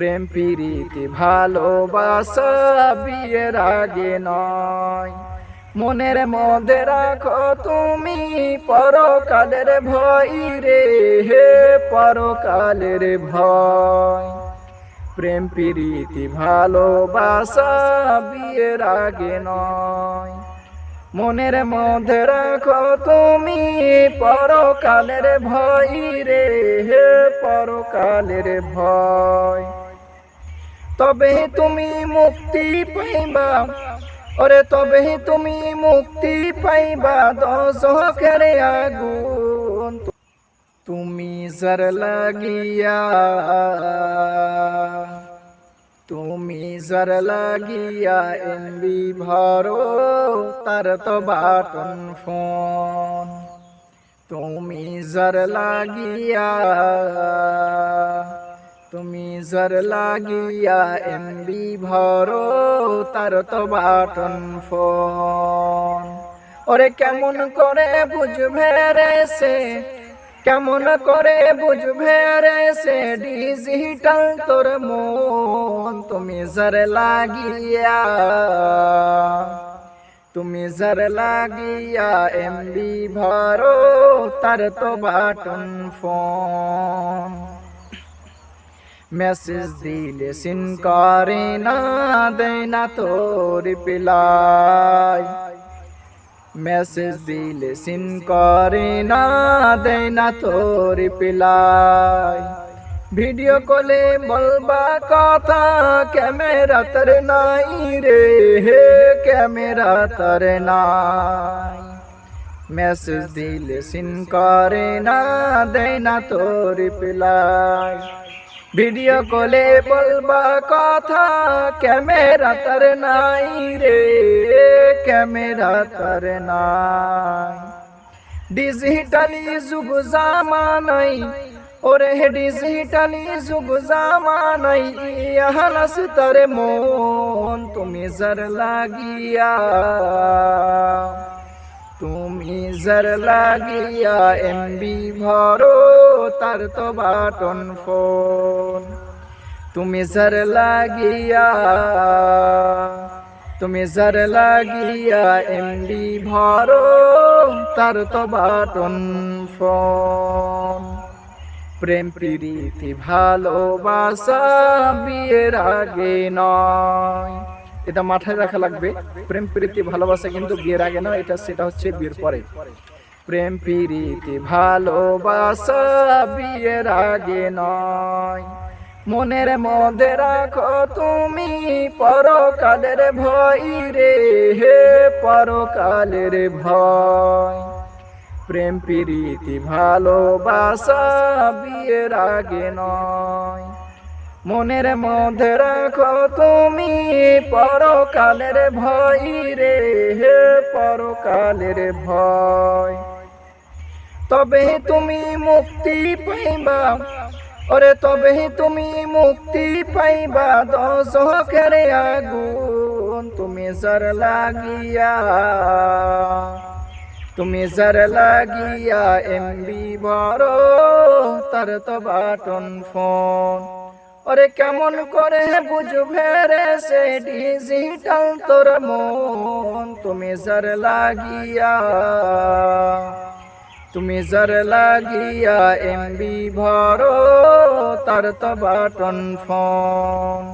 প্রেম প্রীতি ভালোবাসা বিয়ের আগে নয়। মনের মধ্যে রাখো তুমি পরকালের ভয় রে, হে পরকালের ভয়। প্রেম প্রীতি ভালোবাসা বিয়ের আগে নয়। মনের মধ্যে রাখো তুমি পরকালের ভয় রে, হে পরকালের ভয়। তবে তুমি মুক্তি পাইবা। ওরে, তবে তুমি মুক্তি পাইবা। দশকের আগুন তুমি জর লাগিয়া। তুমি জর লাগিয়া এমবি ভরো, তার তো বাটন ফোন। তুমি জর লাগিয়া। তুমি জর লাগিয়া এমবি ভরো, তার তো বাটন ফোন। ওরে কেমন করে বুঝবে রে সে? কেমন করে বুঝবে রে সে? ডিজিটাল তোর মন, তুমি জর লাগিয়া। তুমি জর লাগিয়া এমবি ভরো, তার তো বাটন ফোন। মেসেজ দিলে সিন করে না দেয় না তোর পিলাই মেসেজ দিলে সিন করে না দেয় না তোর পিলাই ভিডিও কলে বলবা কথা ক্যামেরা তর নাই রে হে ক্যামেরা তর নাই মেসেজ দিলে সিন করে না দেয় না তোর পিলাই ভিডিও কলে বলবা কথা, ক্যামেরা তর নাই রে, ক্যামেরা তর নাই। ডিজিটালি যুগ জামানাই, ওরে ডিজিটালি যুগ জামানাই ইহানাস তরে মন, তুমি জর লাগিয়া। তুমি জর লাগিয়া এমবি ভরো, তার তো বাটন ফোন। তুমি জর লাগিয়া, তুমি জর লাগিয়া এমবি ভরো, তার তো বাটন ফোন। প্রেম, প্রীতি, ভালোবাসা বিয়ের আগে নয়। এটা মাথায় রাখা লাগবে। প্রেম প্রীতি ভালোবাসা কিন্তু বিয়ের আগে না, এটা সেটা হচ্ছে বিয়ের পরে। প্রেম প্রীতি ভালোবাসা বিয়ের আগে নয়। মনের মধ্যে রাখো তুমি পরকালের ভয় রে, হে পরকালের ভয়। প্রেম প্রীতি ভালোবাসা বিয়ের আগে নয়। মনের মধ্যে রাখো তুমি পরকালের ভয় রে, হে পরকালের ভয়। তবে তুমি মুক্তি পাইবা, ওরে তবে তুমি মুক্তি পাইবা দশকের আগুন তুমি জর লাগিয়া। তুমি জর লাগিয়া, এমবি বড়, তার তো বাটন ফোন। ওরে কেমন করে বুঝবে রে সে ডিজিটাল তোর মন? তুমি জর লাগিয়া, তুমি জর লাগিয়া, এমবি ভরো, তার তো বাটন ফোন।